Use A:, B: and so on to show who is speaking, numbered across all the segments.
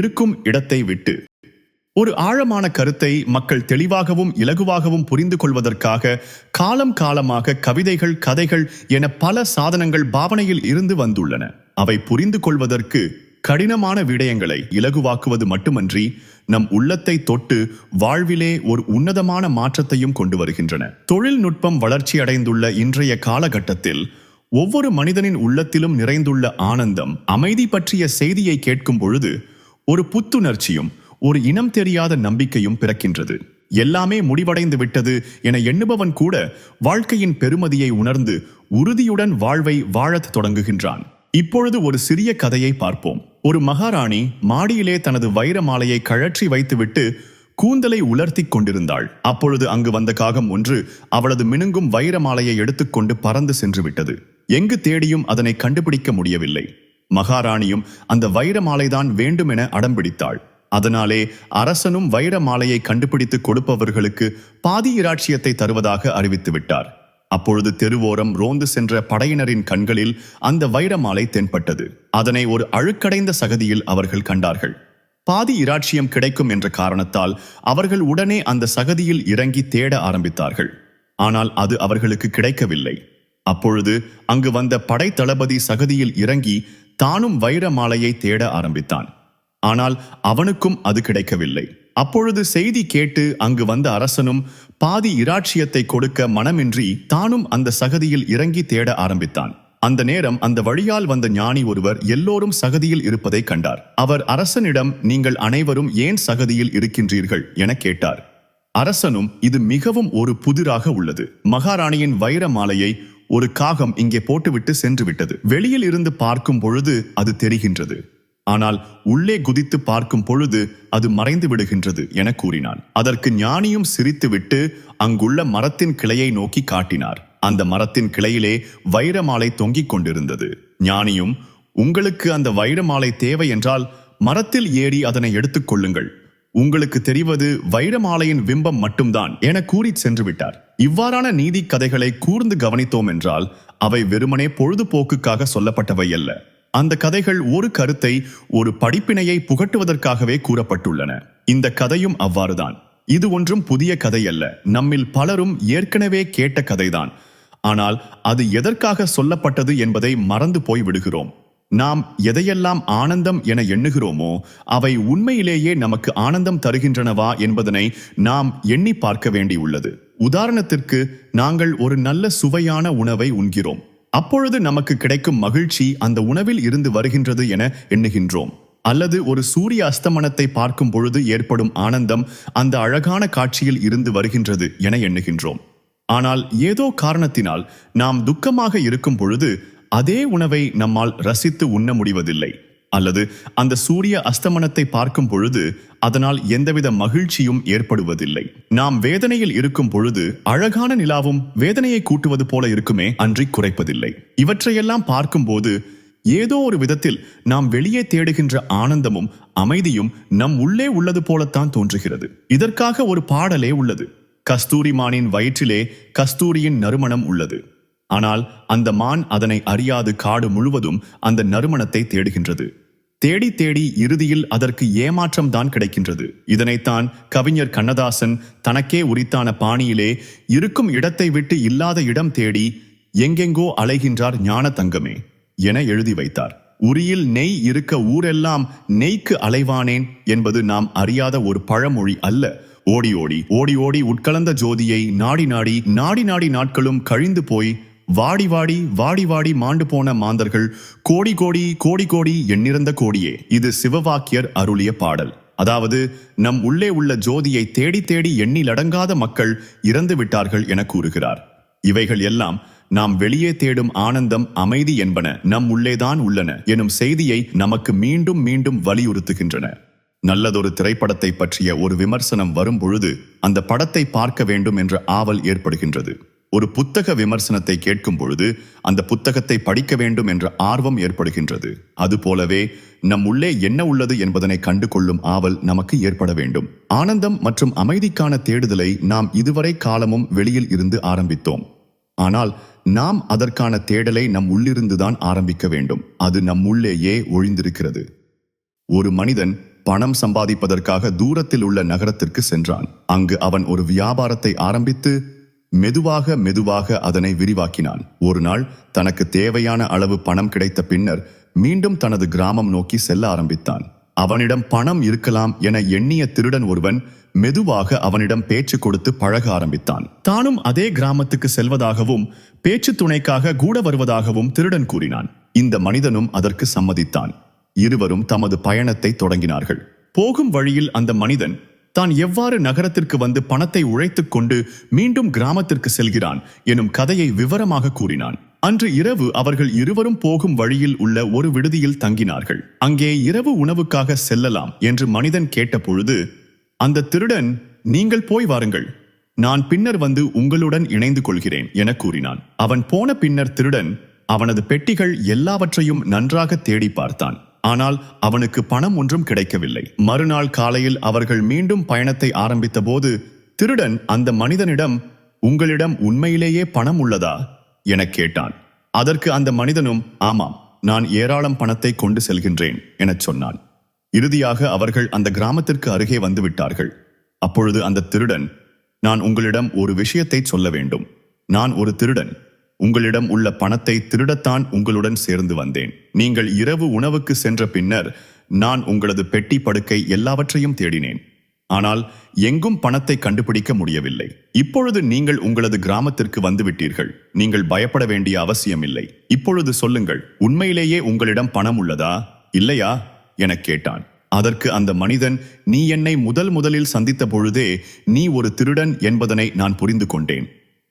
A: இருக்கும் இடத்தை விட்டு. ஒரு ஆழமான கருத்தை மக்கள் தெளிவாகவும் இலகுவாகவும் புரிந்து கொள்வதற்காக காலம் காலமாக கவிதைகள் கதைகள் என பல சாதனங்கள் பாவனையில் இருந்து வந்துள்ளன. அவை புரிந்து கொள்வதற்கு கடினமான விடயங்களை இலகுவாக்குவது மட்டுமன்றி நம் உள்ளத்தை தொட்டு வாழ்விலே ஒரு உன்னதமான மாற்றத்தையும் கொண்டு வருகின்றன. தொழில்நுட்பம் வளர்ச்சி அடைந்துள்ள இன்றைய காலகட்டத்தில் ஒவ்வொரு மனிதனின் உள்ளத்திலும் நிறைந்துள்ள ஆனந்தம் அமைதி பற்றிய செய்தியை கேட்கும் பொழுது ஒரு புத்துணர்ச்சியும் ஒரு இனம் தெரியாத நம்பிக்கையும் பிறக்கின்றது. எல்லாமே முடிவடைந்து விட்டது என எண்ணுபவன் கூட வாழ்க்கையின் பெருமதியை உணர்ந்து உறுதியுடன் வாழ்வை வாழத் தொடங்குகின்றான். இப்பொழுது ஒரு சிறிய கதையை பார்ப்போம். ஒரு மகாராணி மாடியிலே தனது வைர மாலையை கழற்றி வைத்துவிட்டு கூந்தலை உலர்த்திக் கொண்டிருந்தாள். அப்பொழுது அங்கு வந்த காகம் ஒன்று அவளது மினுங்கும் வைர மாலையை எடுத்துக்கொண்டு பறந்து சென்று விட்டது. எங்கு தேடியும் அதனை கண்டுபிடிக்க முடியவில்லை. மகாராணியும் அந்த வைர மாலைதான் வேண்டும் என அடம்பிடித்தாள். அதனாலே அரசனும் வைர மாலையை கண்டுபிடித்து கொடுப்பவர்களுக்கு பாதி இராட்சியத்தை தருவதாக அறிவித்து விட்டார். அப்பொழுது தெருவோரம் ரோந்து சென்ற படையினரின் கண்களில் அந்த வைர மாலை தென்பட்டது. அதனை ஒரு அழுக்கடைந்த சகதியில் அவர்கள் கண்டார்கள். பாதி இராட்சியம் கிடைக்கும் என்ற காரணத்தால் அவர்கள் உடனே அந்த சகதியில் இறங்கி தேட ஆரம்பித்தார்கள். ஆனால் அது அவர்களுக்கு கிடைக்கவில்லை. அப்பொழுது அங்கு வந்த படை தளபதி சகதியில் இறங்கி தானும் வைர மாலையை தேட ஆரம்பித்தான். ஆனால் அவனுக்கும் அது கிடைக்கவில்லை. அப்பொழுது செய்தி கேட்டு அங்கு வந்த அரசனும் பாதி இராட்சியத்தை கொடுக்க மனமின்றி தானும் அந்த சகதியில் இறங்கி தேட ஆரம்பித்தான். அந்த நேரம் அந்த வழியால் வந்த ஞானி ஒருவர் எல்லோரும் சகதியில் இருப்பதை கண்டார். அவர் அரசனிடம் நீங்கள் அனைவரும் ஏன் சகதியில் இருக்கின்றீர்கள்? என கேட்டார். அரசனும் இது மிகவும் ஒரு புதிராக உள்ளது. மகாராணியின் வைர மாலையை ஒரு காகம் இங்கே போட்டுவிட்டு சென்று விட்டது வெளியில் இருந்து பார்க்கும் பொழுது அது தெரிகின்றது. ஆனால் உள்ளே குதித்து பார்க்கும் பொழுது அது மறைந்து விடுகின்றது என கூறினான். அதற்கு ஞானியும் சிரித்துவிட்டு அங்குள்ள மரத்தின் கிளையை நோக்கி காட்டினார். அந்த மரத்தின் கிளையிலே வைரமாலை தொங்கிக் கொண்டிருந்தது. ஞானியும் உங்களுக்கு அந்த வைரமாலை தேவை என்றால் மரத்தில் ஏறி அதனை எடுத்துக் கொள்ளுங்கள். உங்களுக்கு தெரிவது வைரமாலையின் பிம்பம் மட்டும்தான் என கூறி சென்று விட்டார் இவ்வாறான நீதி கதைகளை கூர்ந்து கவனித்தோம் என்றால் அவை வெறுமனே பொழுதுபோக்குக்காக சொல்லப்பட்டவை அல்ல. அந்த கதைகள் ஒரு கருத்தை ஒரு படிப்பினையை புகட்டுவதற்காகவே கூறப்பட்டுள்ளன. இந்த கதையும் அவ்வாறுதான். இது ஒன்றும் புதிய கதை அல்ல. நம்மில் பலரும் ஏற்கனவே கேட்ட கதைதான். ஆனால் அது எதற்காக சொல்லப்பட்டது என்பதை மறந்து போய் விடுகிறோம் நாம் எதையெல்லாம் ஆனந்தம் என எண்ணுகிறோமோ அவை உண்மையிலேயே நமக்கு ஆனந்தம் தருகின்றனவா என்பதனை நாம் எண்ணி பார்க்க வேண்டியுள்ளது. உதாரணத்திற்கு நாங்கள் ஒரு நல்ல சுவையான உணவை உண்கிறோம். அப்பொழுது நமக்கு கிடைக்கும் மகிழ்ச்சி அந்த உணவில் இருந்து வருகின்றது என எண்ணுகின்றோம். அல்லது ஒரு சூரிய அஸ்தமனத்தை பார்க்கும் பொழுது ஏற்படும் ஆனந்தம் அந்த அழகான காட்சியில் இருந்து வருகின்றது என எண்ணுகின்றோம். ஆனால் ஏதோ காரணத்தினால் நாம் துக்கமாக இருக்கும் பொழுது அதே உணவை நம்மால் ரசித்து உண்ண முடிவதில்லை. அல்லது அந்த சூரிய அஸ்தமனத்தை பார்க்கும் பொழுது அதனால் எந்தவித மகிழ்ச்சியும் ஏற்படுவதில்லை. நாம் வேதனையில் இருக்கும் பொழுது அழகான நிலாவும் வேதனையை கூட்டுவது போல இருக்குமே அன்றி குறைப்பதில்லை. இவற்றையெல்லாம் பார்க்கும்போது ஏதோ ஒரு விதத்தில் நாம் வெளியே தேடுகின்ற ஆனந்தமும் அமைதியும் நம் உள்ளே உள்ளது போலத்தான் தோன்றுகிறது. இதற்காக ஒரு பாடலே உள்ளது. கஸ்தூரி மானின் வயிற்றிலே கஸ்தூரியின் நறுமணம் உள்ளது. ஆனால் அந்த மான் அதனை அறியாது காடு முழுவதும் அந்த நறுமணத்தை தேடுகின்றது. தேடி தேடி இறுதியில் அதற்கு ஏமாற்றம் தான் கிடைக்கின்றது. இதனைத்தான் கவிஞர் கண்ணதாசன் தனக்கே உரித்தான பாணியிலே இருக்கும் இடத்தை விட்டு இல்லாத இடம் தேடி எங்கெங்கோ அலைகின்றார் ஞான தங்கமே என எழுதி வைத்தார். உரியில் நெய் இருக்க ஊரெல்லாம் நெய்க்கு அலைவானேன் என்பது நாம் அறியாத ஒரு பழமொழி அல்ல. ஓடி ஓடி ஓடி ஓடி உட்கலந்த ஜோதியை நாடி நாடி நாடி நாடி நாட்களும் கழிந்து போய் வாடி வாடி வாடி வாடி மாண்டு போன மாந்தர்கள் கோடி கோடி கோடி கோடி எண்ணிறந்த கோடியே. இது சிவவாக்கியர் அருளிய பாடல். அதாவது நம் உள்ளே உள்ள ஜோதியை தேடி தேடி எண்ணிலடங்காத மக்கள் இறந்து விட்டார்கள் என கூறுகிறார். இவைகள் எல்லாம் நாம் வெளியே தேடும் ஆனந்தம் அமைதி என்பன நம் உள்ளேதான் உள்ளன எனும் செய்தியை நமக்கு மீண்டும் மீண்டும் வலியுறுத்துகின்றன. நல்லதொரு திரைப்படத்தை பற்றிய ஒரு விமர்சனம் வரும் பொழுது அந்த படத்தை பார்க்க வேண்டும் என்ற ஆவல் ஏற்படுகின்றது. ஒரு புத்தக விமர்சனத்தை கேட்கும் பொழுது அந்த புத்தகத்தை படிக்க வேண்டும் என்ற ஆர்வம் ஏற்படுகின்றது. அதுபோலவே நம் உள்ளே என்ன உள்ளது என்பதனை கண்டு கொள்ளும் ஆவல் நமக்கு ஏற்பட வேண்டும். ஆனந்தம் மற்றும் அமைதிக்கான தேடுதலை நாம் இதுவரை காலமும் வெளியில் இருந்து ஆரம்பித்தோம். ஆனால் நாம் அதற்கான தேடலை நம் உள்ளிருந்துதான் ஆரம்பிக்க வேண்டும். அது நம் உள்ளேயே ஒழிந்திருக்கிறது. ஒரு மனிதன் பணம் சம்பாதிப்பதற்காக தூரத்தில் உள்ள நகரத்திற்கு சென்றான். அங்கு அவன் ஒரு வியாபாரத்தை ஆரம்பித்து மெதுவாக மெதுவாக அதனை விரிவாக்கினான். ஒரு நாள் தனக்கு தேவையான அளவு பணம் கிடைத்த பின்னர் மீண்டும் தனது கிராமம் நோக்கி செல்ல ஆரம்பித்தான். அவனிடம் பணம் இருக்கலாம் என எண்ணிய திருடன் ஒருவன் மெதுவாக அவனிடம் பேச்சு கொடுத்து பழக ஆரம்பித்தான். தானும் அதே கிராமத்துக்கு செல்வதாகவும் பேச்சு துணைக்காக கூட வருவதாகவும் திருடன் கூறினான். இந்த மனிதனும் அதற்கு சம்மதித்தான். இருவரும் தமது பயணத்தை தொடங்கினார்கள். போகும் வழியில் அந்த மனிதன் தான் எவ்வாறு நகரத்திற்கு வந்து பணத்தை உழைத்துக் கொண்டு மீண்டும் கிராமத்திற்கு செல்கிறான் எனும் கதையை விவரமாக கூறினான். அன்று இரவு அவர்கள் இருவரும் போகும் வழியில் உள்ள ஒரு விடுதியில் தங்கினார்கள். அங்கே இரவு உணவுக்காக செல்லலாம் என்று மனிதன் கேட்டபொழுது அந்த திருடன் நீங்கள் போய் வாருங்கள். நான் பின்னர் வந்து உங்களுடன் இணைந்து கொள்கிறேன் என கூறினான். அவன் போன பின்னர் திருடன் அவனது பெட்டிகள் எல்லாவற்றையும் நன்றாக தேடி பார்த்தான். ஆனால் அவனுக்கு பணம் ஒன்றும் கிடைக்கவில்லை. மறுநாள் காலையில் அவர்கள் மீண்டும் பயணத்தை ஆரம்பித்த போது திருடன் அந்த மனிதனிடம் உங்களிடம் உண்மையிலேயே பணம் உள்ளதா? என கேட்டான். அதற்கு அந்த மனிதனும் ஆமாம் நான் ஏராளம் பணத்தை கொண்டு செல்கின்றேன் எனச் சொன்னான். இறுதியாக அவர்கள் அந்த கிராமத்திற்கு அருகே வந்து விட்டார்கள். அப்பொழுது அந்த திருடன் நான் உங்களிடம் ஒரு விஷயத்தை சொல்ல வேண்டும். நான் ஒரு திருடன். உங்களிடம் உள்ள பணத்தை திருடத்தான் உங்களுடன் சேர்ந்து வந்தேன். நீங்கள் இரவு உணவுக்கு சென்ற பின்னர் நான் உங்களது பெட்டி படுக்கை எல்லாவற்றையும் தேடினேன். ஆனால் எங்கும் பணத்தை கண்டுபிடிக்க முடியவில்லை. இப்பொழுது நீங்கள் உங்களது கிராமத்திற்கு வந்துவிட்டீர்கள். நீங்கள் பயப்பட வேண்டிய அவசியமில்லை. இப்பொழுது சொல்லுங்கள் உண்மையிலேயே உங்களிடம் பணம் உள்ளதா? இல்லையா? எனக் கேட்டான். அதற்கு அந்த மனிதன் நீ என்னை முதல் முதலில் சந்தித்த பொழுதே நீ ஒரு திருடன் என்பதனை நான் புரிந்து கொண்டேன்.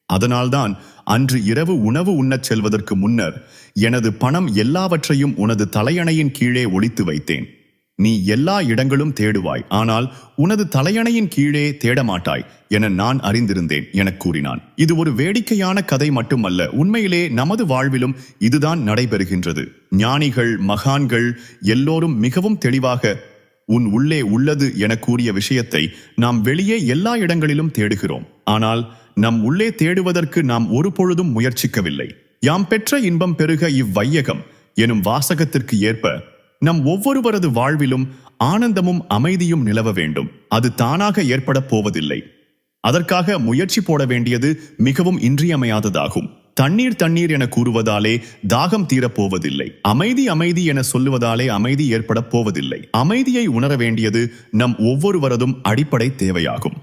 A: அதனால்தான் அன்று இரவு உணவு உண்ணச் செல்வதற்கு முன்னர் எனது பணம் எல்லாவற்றையும் உனது தலையணையின் கீழே ஒழித்து வைத்தேன். நீ எல்லா இடங்களும் தேடுவாய். ஆனால் உனது தலையணையின் கீழே தேடமாட்டாய் என நான் அறிந்திருந்தேன் எனக் கூறினான். இது ஒரு வேடிக்கையான கதை மட்டுமல்ல. உண்மையிலே நமது வாழ்விலும் இதுதான் நடைபெறுகின்றது. ஞானிகள் மகான்கள் எல்லோரும் மிகவும் தெளிவாக உன் உள்ளே உள்ளது என கூறிய விஷயத்தை நாம் வெளியே எல்லா இடங்களிலும் தேடுகிறோம். ஆனால் நம் உள்ளே தேடுவதற்கு நாம் ஒரு பொழுதும் முயற்சிக்கவில்லை. யாம் பெற்ற இன்பம் பெருக இவ்வையகம் எனும் வாசகத்திற்கு ஏற்ப நம் ஒவ்வொருவரது வாழ்விலும் ஆனந்தமும் அமைதியும் நிலவ வேண்டும். அது தானாக ஏற்பட போவதில்லை. அதற்காக முயற்சி போட வேண்டியது மிகவும் இன்றியமையாததாகும். தண்ணீர் தண்ணீர் என கூறுவதாலே தாகம் தீரப்போவதில்லை அமைதி அமைதி என சொல்லுவதாலே அமைதி ஏற்பட போவதில்லை. அமைதியை உணர வேண்டியது நம் ஒவ்வொருவரதும் அடிப்படை தேவையாகும்.